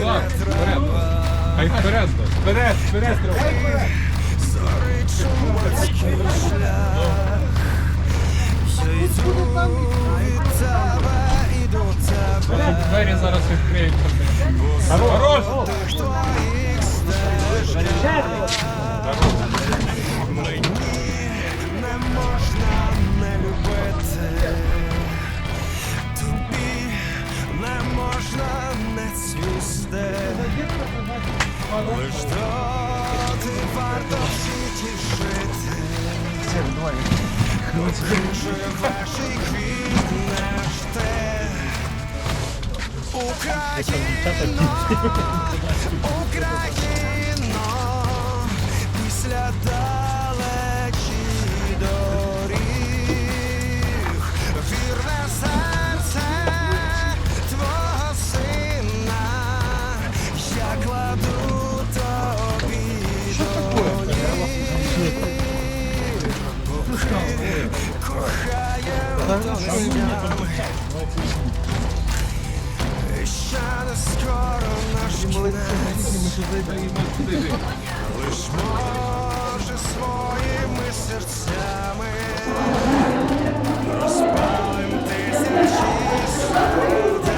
Назад, вперед. Хай вперед. Вперед, вперед, треба. Двері зараз відкриють. Хорош! Хорош! Україно, Україно, після Лиш може своїми серцями розпалим тисячі солдат.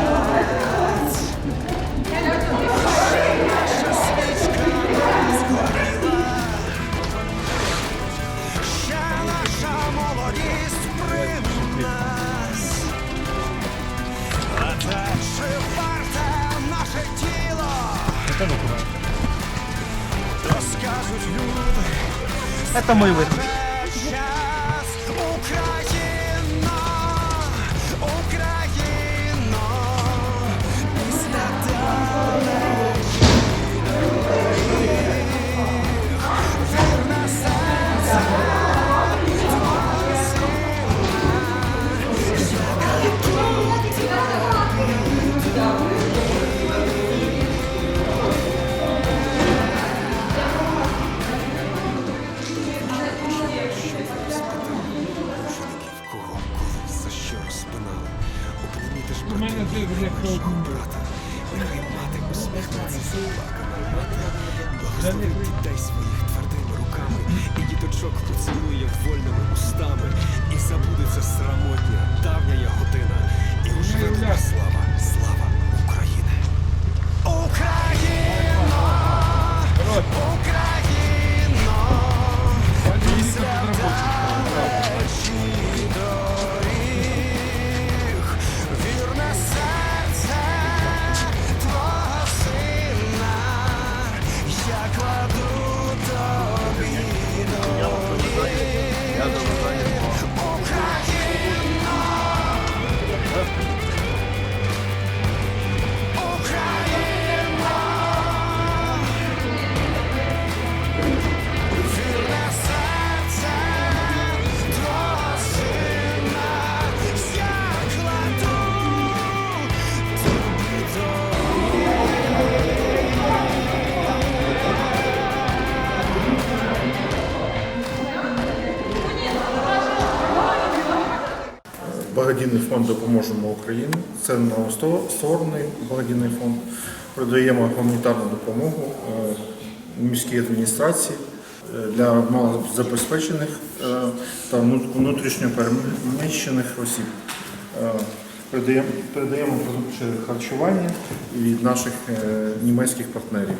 Это мой выход. У мене ти. Нехай мати усміхнеться заплакана мати. Благословить дітей своїх твердими руками. І діточок Ja, to wydaje. Ja. Благодійний фонд Допоможемо Україні. Це новостворений благодійний фонд. Продаємо гуманітарну допомогу е, міській адміністрації е, для малозабезпечених е, та вну- внутрішньо переміщених осіб. Передаємо, передаємо продукти харчування від наших німецьких партнерів.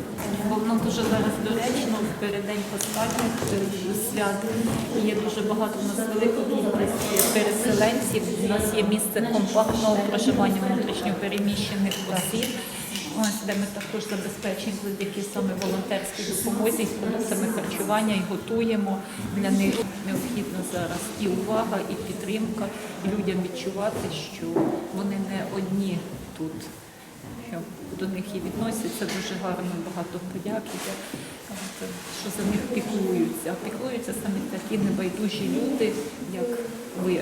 Воно дуже зараз доречно в переддень останніх е, свят. Є дуже багато у нас велика кількість переселенців. У нас є місце компактного проживання внутрішньопереміщених осіб. Ось де ми також забезпечуємо завдяки саме волонтерській допомозі продуктами харчування і готуємо. Для них необхідна зараз і увага, і підтримка, і людям відчувати, що вони не одні тут до них і відносяться дуже гарно, багато подяки, де, от, що за них піклуються. А піклуються саме такі небайдужі люди, як ви,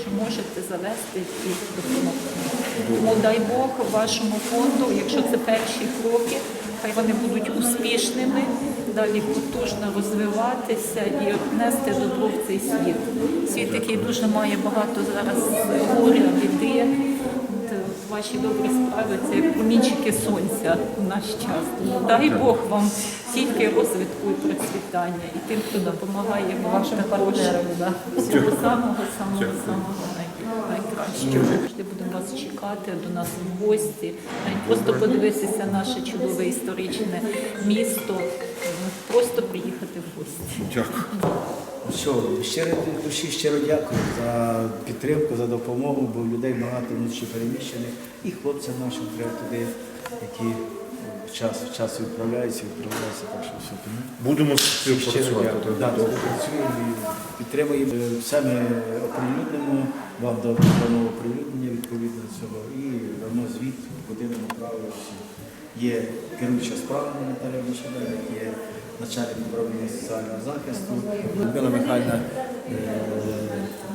що можете завести і допомогти. Тому дай Бог вашому фонду, якщо це перші кроки, хай вони будуть успішними, далі потужно розвиватися і нести добро в цей світ. Світ, який дуже має багато зараз горя, біди. Ваші добрі справи це як промінчики сонця в наш час. Дай Бог вам тільки розвитку і процвітання і тим, хто допомагає вам також всього самого самого самого Завжди будемо вас чекати до нас в гості, навіть просто подивитися наше чудове історичне місто, просто приїхати в гості. Дякую. Ну Що, щиро душі щиро дякую за підтримку, за допомогу, бо людей багато вночі переміщених. І хлопцям нашим треба туди, які ну, час в час відправляються, відправляються, так що все. Тому Будемо співпрацювати. Да, працюємо і підтримуємо. Е, Саме оприлюднимо, вам дамо оприлюднення відповідно цього і дамо звіт, куди ми направили всі. Є керуюча справами Наталія Мишеляк, є начальник управління соціального захисту, Людмила Михайлівна, е,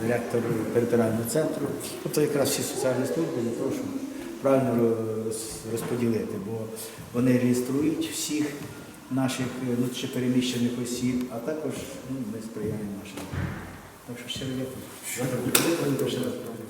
директор територіального центру. Тобто якраз всі соціальні служби для того, правильно розподілити, бо вони реєструють всіх наших е, внутрішньопереміщених осіб, а також ну, ми сприяємо нашим. Так що щиро дякую. Дякую.